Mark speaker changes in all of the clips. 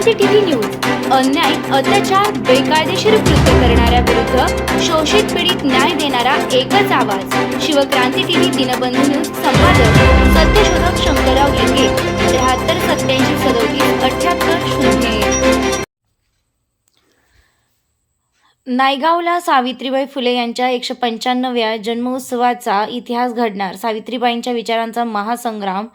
Speaker 1: Shivkranti TV news. अन्याय अत्याचार बेकायदेशीर कृत्य करणाऱ्या विरुद्ध शोषित पीडित न्याय देणारा एकच आवाज. शिवक्रांती टीव्ही दिनबंधू न्यूज संपादक सत्यशोधक शंकरराव लिंगे त्र्याहत्तर सत्याऐंशी सदोतीस अठ्याहत्तर शून्य नायगावला सावित्रीबाई फुले यांच्या एकशे पंच्याण्णव्या जन्मोत्सवाचा इतिहास घडणार. सावित्रीबाईंच्या विचारांचा महासंग्राम.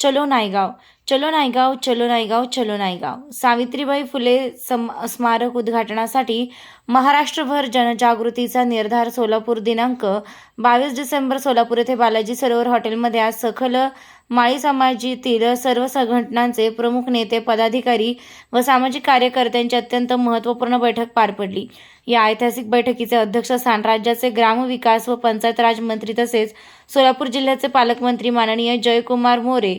Speaker 1: चलो नायगाव. चलो नायगाव चलो नायगाव चलो नायगाव. सावित्रीबाई फुले सम स्मारक उद्घाटनासाठी महाराष्ट्रभर जनजागृतीचा निर्धार सोलापूर दिनांक बावीस डिसेंबर सोलापूर येथे बालाजी सरोवर हॉटेलमध्ये आज सखल माळी समाजातील सर्व संघटनांचे प्रमुख नेते पदाधिकारी व सामाजिक कार्यकर्त्यांची अत्यंत महत्त्वपूर्ण बैठक पार पडली. या ऐतिहासिक बैठकीचे अध्यक्षस्थान राज्याचे ग्रामविकास व पंचायत राज मंत्री तसेच सोलापूर जिल्ह्याचे पालकमंत्री माननीय जयकुमार मोरे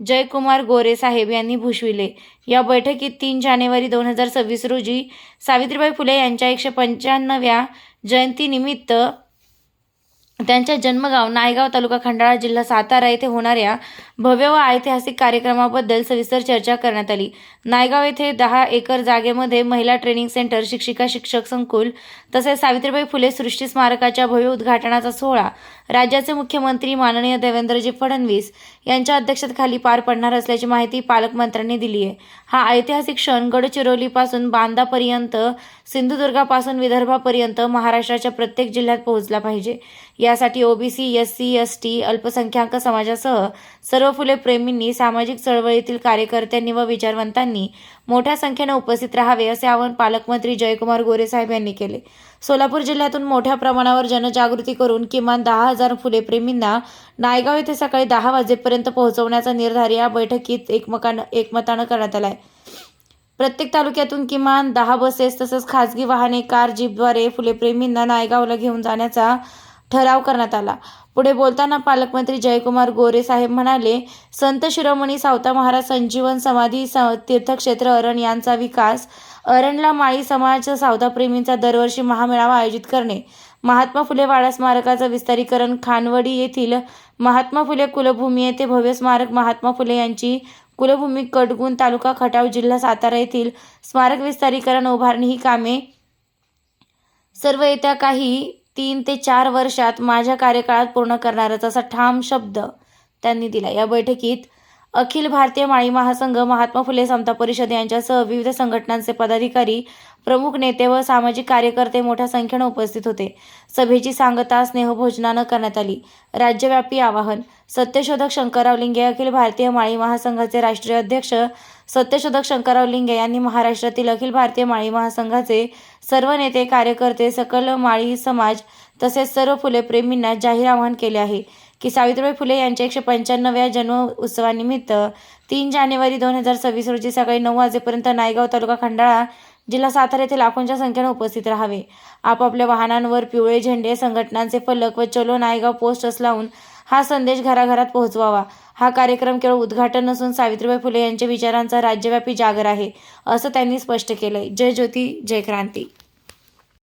Speaker 1: जयकुमार गोरे साहेब यांनी भूषविले. या बैठकीत तीन जानेवारी दोन हजार सव्वीस रोजी सावित्रीबाई फुले यांच्या एकशे पंच्याण्णव्या जयंतीनिमित्त त्यांच्या जन्मगाव नायगाव तालुका खंडाळा जिल्हा सातारा येथे होणाऱ्या भव्य व ऐतिहासिक कार्यक्रमाबद्दल सविस्तर चर्चा करण्यात आली. नायगाव येथे दहा एकर जागेमध्ये महिला ट्रेनिंग सेंटर शिक्षिका शिक्षक संकुल तसेच सावित्रीबाई फुले सृष्टी स्मारकाच्या भव्य उद्घाटनाचा सोहळा राज्याचे मुख्यमंत्री माननीय देवेंद्रजी फडणवीस यांच्या अध्यक्षतेखाली पार पडणार असल्याची माहिती पालकमंत्र्यांनी दिली आहे. हा ऐतिहासिक क्षण गडचिरोलीपासून बांदापर्यंत सिंधुदुर्गापासून विदर्भापर्यंत महाराष्ट्राच्या प्रत्येक जिल्ह्यात पोहोचला पाहिजे. यासाठी OBC S C S T अल्पसंख्याक समाजासह सर्व फुले प्रेमींनी सामाजिक चळवळीतील कार्यकर्त्यांनी व विचारवंतांनी मोठ्या संख्येनं उपस्थित राहावे असे आवाहन पालकमंत्री जयकुमार गोरेसाहेब यांनी केले. सोलापूर जिल्ह्यातून मोठ्या प्रमाणावर जनजागृती करून किमान दहा हजार फुले प्रेमींना नायगाव येथे सकाळी दहा वाजेपर्यंत पोहोचवण्याचा निर्धार या बैठकीत एकमकानं एकमतानं करण्यात आला आहे प्रत्येक तालुक्यातून किमान दहा बसेस तसंच खासगी वाहने कार जीपद्वारे फुलेप्रेमींना नायगावला घेऊन जाण्याचा ठराव करण्यात आला. पुढे बोलताना पालकमंत्री जयकुमार गोरे साहेब म्हणाले संत शिरोमणी सावता महाराज संजीवन समाधी स तीर्थक्षेत्र अरण यांचा विकास अरणला माळी समाज सावताप्रेमींचा दरवर्षी महामेळावा आयोजित करणे महात्मा फुले वाडा स्मारकाचं विस्तारीकरण खानवडी येथील महात्मा फुले कुलभूमी येथे भव्य स्मारक महात्मा फुले यांची कुलभूमी कडगुण तालुका खटाव जिल्हा सातारा येथील स्मारक विस्तारीकरण उभारणी ही कामे सर्व येत्या काही तीन ते चार वर्षात माझ्या कार्यकाळात पूर्ण करणारच असा ठाम शब्द त्यांनी दिला. या बैठकीत अखिल भारतीय माळी महासंघ महात्मा फुले समता परिषद यांच्यासह विविध संघटनांचे पदाधिकारी प्रमुख नेते व सामाजिक कार्यकर्ते मोठ्या संख्येने उपस्थित होते. सभेची सांगता स्नेहभोजनानं करण्यात आली. राज्यव्यापी आवाहन. सत्यशोधक शंकरराव लिंगे अखिल भारतीय माळी महासंघाचे राष्ट्रीय अध्यक्ष सत्यशोधक शंकरराव लिंगे यांनी महाराष्ट्रातील अखिल भारतीय माळी महासंघाचे सर्व नेते कार्यकर्ते सकल माळी समाज तसेच सर्व फुलेप्रेमींना जाहीर आवाहन केले आहे की सावित्रीबाई फुले यांच्या एकशे पंच्याण्णव्या जन्म उत्सवानिमित्त तीन जानेवारी दोन हजार सव्वीस रोजी सकाळी नऊ वाजेपर्यंत नायगाव तालुका खंडाळा जिल्हा सातारा येथे लाखोंच्या संख्येने उपस्थित राहावे. आपापल्या वाहनांवर पिवळे झेंडे संघटनांचे फलक व चलो नायगाव पोस्टर्स लावून हा संदेश घराघरात पोहोचवावा. हा कार्यक्रम केवळ उद्घाटन नसून सावित्रीबाई फुले यांच्या विचारांचा राज्यव्यापी जागर आहे असं त्यांनी स्पष्ट केलंय. जय ज्योती जय क्रांती.